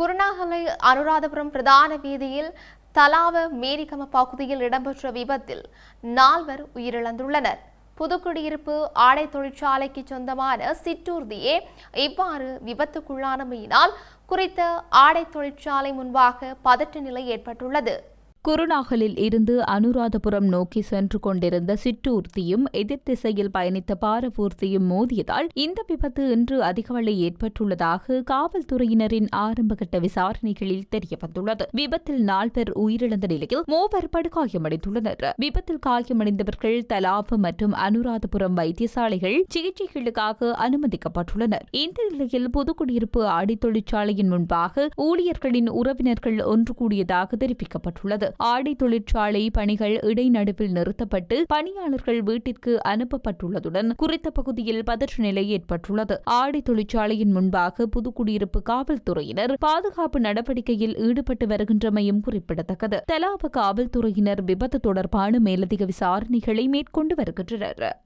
குருணாகலை அனுராதபுரம் பிரதான வீதியில் தலாவ மேரிகம பகுதியில் இடம்பெற்ற விபத்தில் நால்வர் உயிரிழந்துள்ளனர். புதுக்குடியிருப்பு ஆடை தொழிற்சாலைக்கு சொந்தமான சிற்றூர்தியே இவ்வாறு விபத்துக்குள்ளானமையினால் குறித்த ஆடை தொழிற்சாலை முன்பாக பதற்ற நிலை ஏற்பட்டுள்ளது. குருநாகலில் இருந்து அனுராதபுரம் நோக்கி சென்று கொண்டிருந்த சிற்றூர்த்தியும் எதிர் திசையில் பயணித்த பாரவூர்த்தியும் மோதியதால் இந்த விபத்து இன்று அதிகவலை ஏற்பட்டுள்ளதாக காவல்துறையினரின் ஆரம்பகட்ட விசாரணைகளில் தெரியவந்துள்ளது. விபத்தில் நால்வர் உயிரிழந்த நிலையில் மூவர் படுகாயமடைந்துள்ளனர். விபத்தில் காயமடைந்தவர்கள் தலாபு மற்றும் அனுராதபுரம் வைத்தியசாலைகள் சிகிச்சைகளுக்காக அனுமதிக்கப்பட்டுள்ளனர். இந்த நிலையில் புதுக்குடியிருப்பு ஆடி தொழிற்சாலையின் முன்பாக ஊழியர்களின் உறவினர்கள் ஒன்று கூடியதாக தெரிவிக்கப்பட்டுள்ளது. ஆடை தொழிற்சாலை பணிகள் இடைநடுவில் நிறுத்தப்பட்டு பணியாளர்கள் வீட்டிற்கு அனுப்பப்பட்டுள்ளதுடன் குறித்த பகுதியில் பதற்ற நிலை ஏற்பட்டுள்ளது. ஆடை தொழிற்சாலையின் முன்பாக புதுக்குடியிருப்பு காவல்துறையினர் பாதுகாப்பு நடவடிக்கையில் ஈடுபட்டு வருகின்றமையும் குறிப்பிடத்தக்கது. தலாப காவல்துறையினர் விபத்து தொடர்பான மேலதிக விசாரணைகளை மேற்கொண்டு வருகின்றனர்.